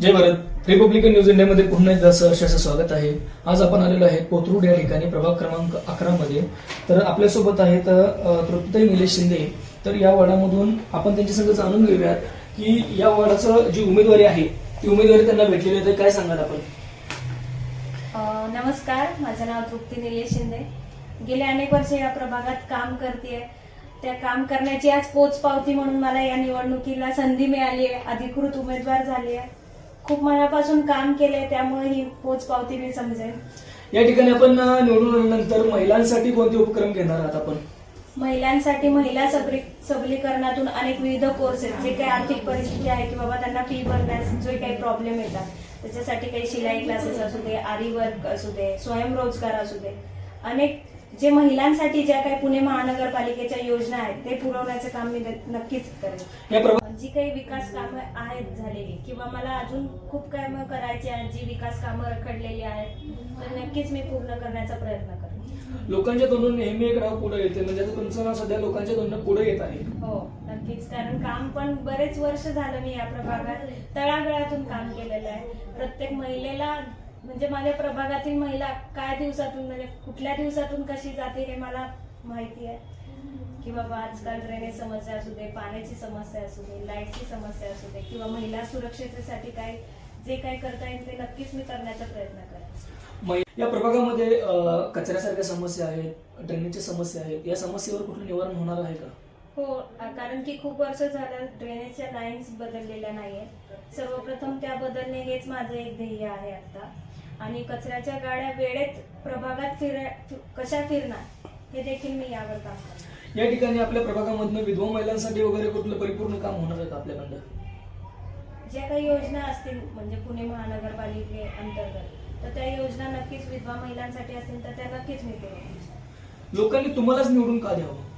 जय Bharat. Republican news इंडियामध्ये पुन्हा एकदा सहर्षाचं स्वागत आहे. आज आपण आलेलो आहे कोथरूड या ठिकाणी प्रभाग क्रमांक अकरा मध्ये. तर आपल्यासोबत आहेत अ, तृप्ताई निलेश शिंदे. तर या वार्डामधून आपण त्यांच्या सगळं जाणून घेऊयात की या वार्डाचं जी उमेदवारी आहे ती उमेदवारी त्यांना भेटलेली आहे. तर काय सांगाल आपण? नमस्कार. माझं नाव तृप्ती निलेश शिंदे. गेले अनेक वर्ष या प्रभागात काम करते त्या काम करण्याची आज पोच पावती म्हणून मला या निवडणुकीला संधी मिळाली आहे. अधिकृत उमेदवार झाली आहे. खूप मनापासून काम केलंय त्यामुळे ही पोच पावती मी समजेन. या ठिकाणी आपण निवडून आल्यानंतर महिलांसाठी कोणते उपक्रम घेणार आहात आपण? महिलांसाठी महिला सबलीकरणातून अनेक विविध कोर्स आहेत जे काही आर्थिक परिस्थिती आहे की बाबा त्यांना फी भरण्यास जे काही प्रॉब्लेम येतात त्याच्यासाठी काही शिलाई क्लासेस असू दे आरी वर्क असू दे स्वयंरोजगार असू दे अनेक जे महिलांसाठी ज्या काही पुणे महानगरपालिकेच्या योजना आहेत ते पुरवण्याचं काम मी नक्कीच करेन. जी काही विकास कामं आहेत झालेली किंवा मला अजून खूप कामं करायची आहेत जी विकास कामं रखडलेली आहेत तर नक्कीच मी पूर्ण करण्याचा प्रयत्न करेन. लोकांच्या तोंडून नेहमी एक नाव पुढे येते म्हणजे तुमचं नाव सध्या लोकांच्या तोंडून पुढे येत आहे. हो नक्कीच. कारण काम पण बरेच वर्ष झालं मी या प्रभागात तळागाळातून काम केलेलं आहे. प्रत्येक महिलेला म्हणजे माझ्या प्रभागातील महिला काय दिवसातून म्हणजे कुठल्या दिवसातून कशी जाते हे मला माहिती आहे. की बाबा आजकाल ड्रेनेज समस्या असू दे पाण्याची समस्या असू दे लाईटची समस्या असू दे किंवा महिला सुरक्षेसाठी काय जे काही करता येईल ते नक्कीच मी करण्याचा प्रयत्न करेन या प्रभागामध्ये कचऱ्यासारख्या समस्या आहेत ड्रेनेजच्या समस्या आहेत या समस्येवर कुठलं निवारण होणार आहे का? हो कारण की खूप वर्ष झालं ड्रेनेजच्या लाईन्स बदललेल्या नाहीये सर्वप्रथम त्या बदलणे हेच माझं एक ध्येय आहे आता. आणि कचऱ्याच्या गाड्या वेळेत प्रभागात फिर कशा फिरणार हे देखील मी यावर काम करणार. या ठिकाणी आपल्या प्रभागामधनं विधवा महिलांसाठी वगैरे कुठलं परिपूर्ण काम होणार आहे का आपल्याकडं? ज्या काही योजना असतील म्हणजे पुणे महानगरपालिके अंतर्गत तर त्या योजना नक्कीच विधवा महिलांसाठी असतील तर त्या नक्कीच मी पुरवेन लोकांनी तुम्हालाच निवडून का द्यावं?